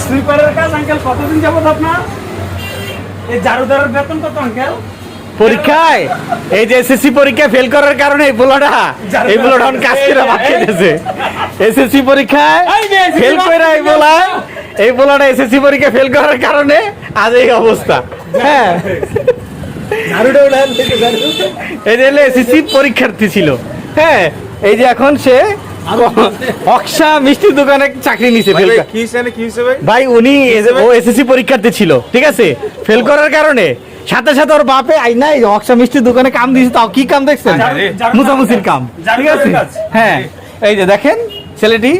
সুইপারের কাজ আঙ্কেল কতদিন যাবত আপনার এই ঝাড়ুদারের বেতন কত আঙ্কেল পরীক্ষায়? এই যে এসএসসি পরীক্ষায় ফেল করার কারণে এই পোলাটা এই পোলাটা এখন কাজ করে ভাত খেতেছে এসএসসি পরীক্ষায় ফেল করে এই পোলা এই পোলাটা এসএসসি পরীক্ষায় ফেল করার কারণে আজ এই অবস্থা। হ্যাঁ। এই যে এসএসসি পরীক্ষার্থী ছিল। হ্যাঁ এই যে এখন সে অক্সা মিষ্টির দোকানে চাকরি নিছে ফেল কি হিসেবে কি হিসেবে? ভাই উনি ও এসএসসি পরীক্ষার্থী ছিল ঠিক আছে? ফেল করার কারণে। সাথে সাথে ওর বাপে আই নাই অক্সা মিষ্টির দোকানে কাম দিয়েছে তাও কি কাম দেখছেন? মুসামুসির কাম ঠিক আছে? হ্যাঁ এই যে দেখেন ছেলেটি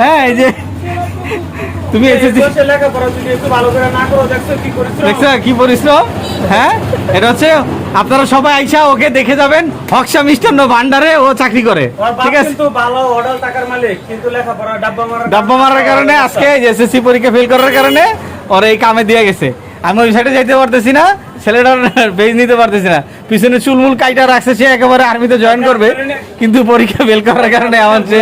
হ্যাঁ এই যে তুমি দেখছ কি পরিশ্রম? হ্যাঁ এটা হচ্ছে আপনারা সবাই আইসা ওকে দেখে যাবেন হক্সা মিষ্টান্ন ভান্ডারে ও চাকরি করে। ঠিক আছে? ডাব্বা মারার কারণে আজকে এসএসসি পরীক্ষা ফেল করার কারণে ওর এই কামে দিয়ে গেছে। আমি ওই সাইডে যাইতে পারতেছি না ছেলেটার বেজ নিতে পারতেছি না। পিছনে চুলমুল কাইটা রাখছে সে একেবারে আর্মিতে জয়েন করবে কিন্তু পরীক্ষা ফেল করার কারণে আমার যে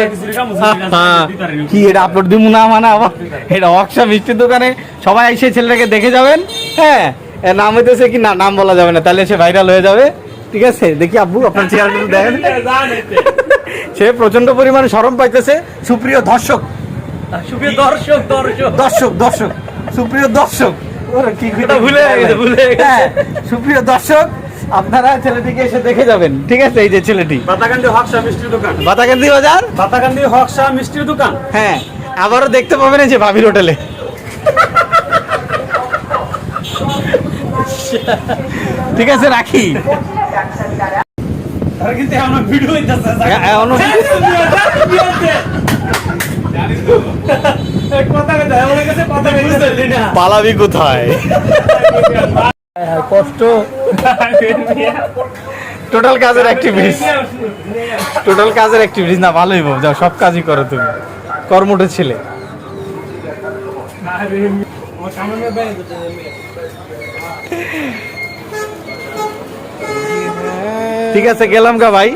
হ্যাঁ, কি এটা আপলোড দিব না মানে আবার এটা অক্সা মিষ্টির দোকানে সবাই এসে ছেলেটাকে দেখে যাবেন। হ্যাঁ নাম হইতেছে কি না নাম বলা যাবে না তাহলে সে ভাইরাল হয়ে যাবে। ঠিক আছে দেখি আব্বু আপনার চেয়ারটা দেখেন সে প্রচণ্ড পরিমাণে সরম পাইতেছে। সুপ্রিয় দর্শক সুপ্রিয় দর্শক দর্শক। দর্শক দর্শক সুপ্রিয় দর্শক। ওরে কি এটা ভুলে গেছে, ভুলে হ্যাঁ, সুপ্রিয় দর্শক আপনারা ছেলেটিকে এসে দেখে যাবেন। ঠিক আছে এই যে ছেলেটি। বাতাকান্দি হকসা মিষ্টির দোকান। বাতাকান্দি বাজার? বাতাকান্দি হকসা মিষ্টির দোকান। হ্যাঁ আবারও দেখতে পাবেন এই যে ভাবির হোটেলে। ঠিক আছে রাখি। আর কিন্তু এখনও ভিডিও পালাবি কোথায়? কষ্ট। টোটাল কাজের অ্যাক্টিভিটিস টোটাল কাজের অ্যাক্টিভিটিস না ভালোই বল যাও সব কাজই করো তুমি। কর্মঠে ছেলে। ঠিক আছে গেলাম গা ভাই।